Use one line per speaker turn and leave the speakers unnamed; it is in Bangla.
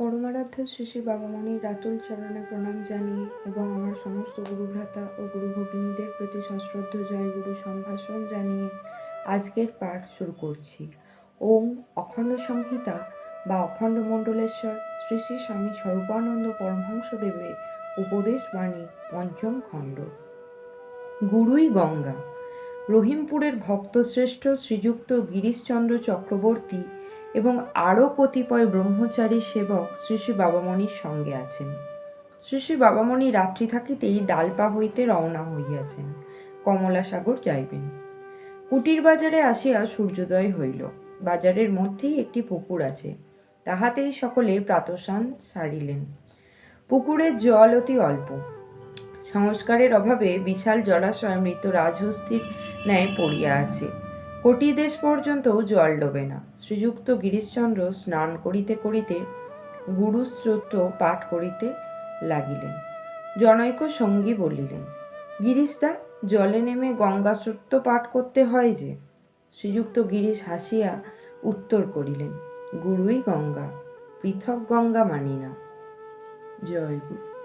পরমারাধ্য শ্রী বাবামণির রাতুল চরণে প্রণাম জানিয়ে এবং আমার সমস্ত গুরুভ্রাতা ও গুরু ভগিনীদের প্রতি সশ্রদ্ধ জয় গুরু সম্ভাষণ জানিয়ে আজকের পাঠ শুরু করছি। ওম অখণ্ড সংহিতা বা অখণ্ড মণ্ডলেশ্বর শ্রী শ্রী স্বামী স্বরূপানন্দ পরমহংসদেবের উপদেশ বাণী পঞ্চম খণ্ড। গুরুই গঙ্গা। রহিমপুরের ভক্তশ্রেষ্ঠ শ্রীযুক্ত গিরিশচন্দ্র চক্রবর্তী এবং আরও কতিপয় ব্রহ্মচারী সেবক শ্রী শ্রী বাবামণির সঙ্গে আছেন। শ্রী শ্রী বাবামণি রাত্রি থাকিতেই ডালপা হইতে রওনা হইয়াছেন। কমলাসাগর যাইবেন। কুটির বাজারে আসিয়া সূর্যোদয় হইল। বাজারের মধ্যেই একটি পুকুর আছে। তাহাতেই সকলে প্রাতসান সারিলেন। পুকুরের জল অতি অল্প। সংস্কারের অভাবে বিশাল জলাশয় মৃত রাজহস্তির ন্যায় পড়িয়া আছে। কোটি দেশ পর্যন্তও জল ডোবে না। শ্রীযুক্ত গিরিশচন্দ্র স্নান করিতে করিতে গুরু স্তোত্র পাঠ করিতে লাগিলেন। জনৈক সঙ্গী বলিলেন, গিরিশদা, জলে নেমে গঙ্গা স্তোত্র পাঠ করতে হয় যে? শ্রীযুক্ত গিরিশ হাসিয়া উত্তর করিলেন, গুরুই গঙ্গা, পৃথক গঙ্গা মানি না। জয় গুরু